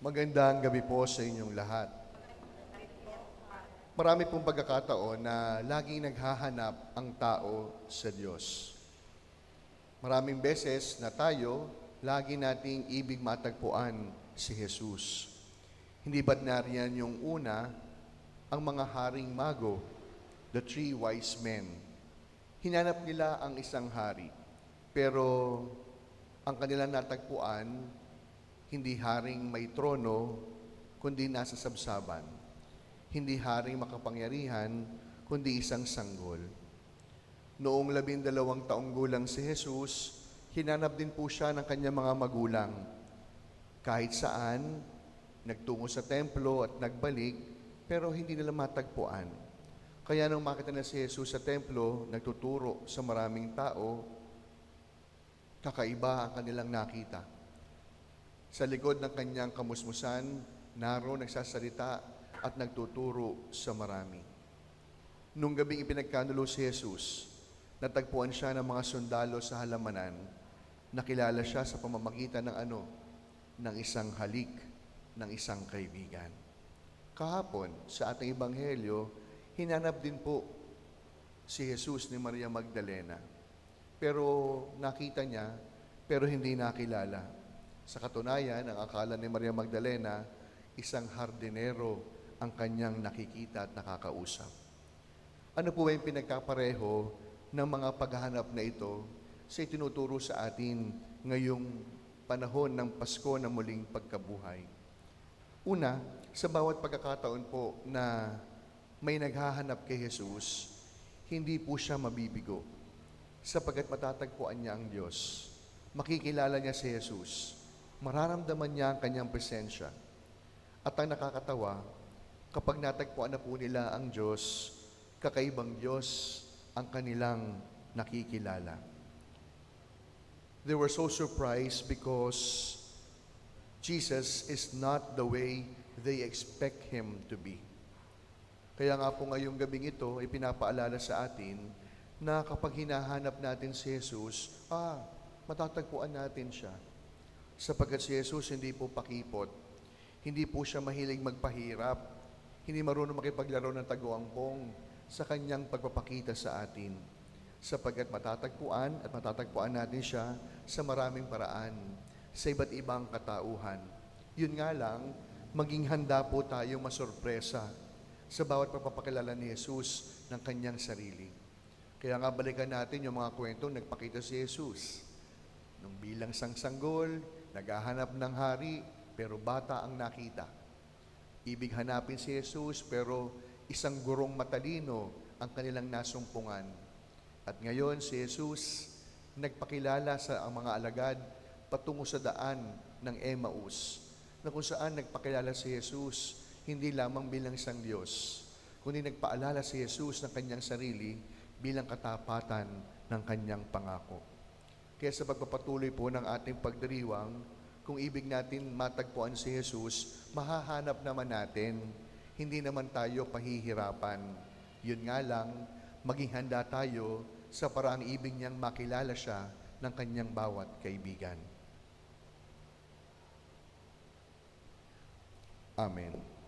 Magandang gabi po sa inyong lahat. Marami pong pagkakataon na laging naghahanap ang tao sa Diyos. Maraming beses na tayo, lagi nating ibig matagpuan si Jesus. Hindi ba't nariyan yung una, ang mga haring mago, the three wise men. Hinanap nila ang isang hari, pero ang kanilang natagpuan, hindi haring may trono, kundi nasa sabsaban. Hindi haring makapangyarihan, kundi isang sanggol. Noong labindalawang taong gulang si Jesus, hinanap din po siya ng kanyang mga magulang. Kahit saan, nagtungo sa templo at nagbalik, pero hindi nila matagpuan. Kaya nung makita na si Jesus sa templo, nagtuturo sa maraming tao, kakaiba ang kanilang nakita. Sa likod ng kanyang kamusmusan, naro nagsasalita at nagtuturo sa marami. Nung gabing ipinagkanulo si Jesus, natagpuan siya ng mga sundalo sa halamanan. Nakilala siya sa pamamagitan ng ano? Ng isang halik, ng isang kaibigan. Kahapon, sa ating ebanghelyo, hinanap din po si Jesus ni Maria Magdalena. Pero nakita niya, pero hindi nakilala. Sa katunayan, ang akala ni Maria Magdalena, isang hardinero ang kanyang nakikita at nakakausap. Ano po ba yung pinagkapareho ng mga paghahanap na ito sa itinuturo sa atin ngayong panahon ng Pasko na muling pagkabuhay? Una, sa bawat pagkakataon po na may naghahanap kay Jesus, hindi po siya mabibigo sapagkat matatagpuan niya ang Diyos. Makikilala niya si Jesus. Mararamdaman niya ang kanyang presensya. At ang nakakatawa, kapag natagpuan na po nila ang Diyos, kakaibang Diyos ang kanilang nakikilala. They were so surprised because Jesus is not the way they expect Him to be. Kaya nga po ngayong gabing ito, ipinapaalala sa atin na kapag hinahanap natin si Jesus, ah, matatagpuan natin siya. Sapagkat si Jesus hindi po pakipot, hindi po siya mahilig magpahirap, hindi marunong makipaglaro ng taguangpong sa kanyang pagpapakita sa atin. Sapagkat matatagpuan at matatagpuan natin siya sa maraming paraan, sa iba't ibang katauhan. Yun nga lang, maging handa po tayong masorpresa sa bawat pagpapakilala ni Jesus ng kanyang sarili. Kaya nga balikan natin yung mga kwentong nagpakita si Jesus. Nung bilang sangsanggol, naghahanap ng hari, pero bata ang nakita. Ibig hanapin si Jesus, pero isang gurong matalino ang kanilang nasumpungan. At ngayon si Jesus nagpakilala sa ang mga alagad patungo sa daan ng Emmaus, na kung saan nagpakilala si Jesus hindi lamang bilang isang Diyos, kundi nagpaalala si Jesus ng kanyang sarili bilang katapatan ng kanyang pangako. Kaya sa pagpapatuloy po ng ating pagdiriwang, kung ibig natin matagpuan si Jesus, mahahanap naman natin, hindi naman tayo pahihirapan. Yun nga lang, maging handa tayo sa paraang ibig niyang makilala siya ng kanyang bawat kaibigan. Amen.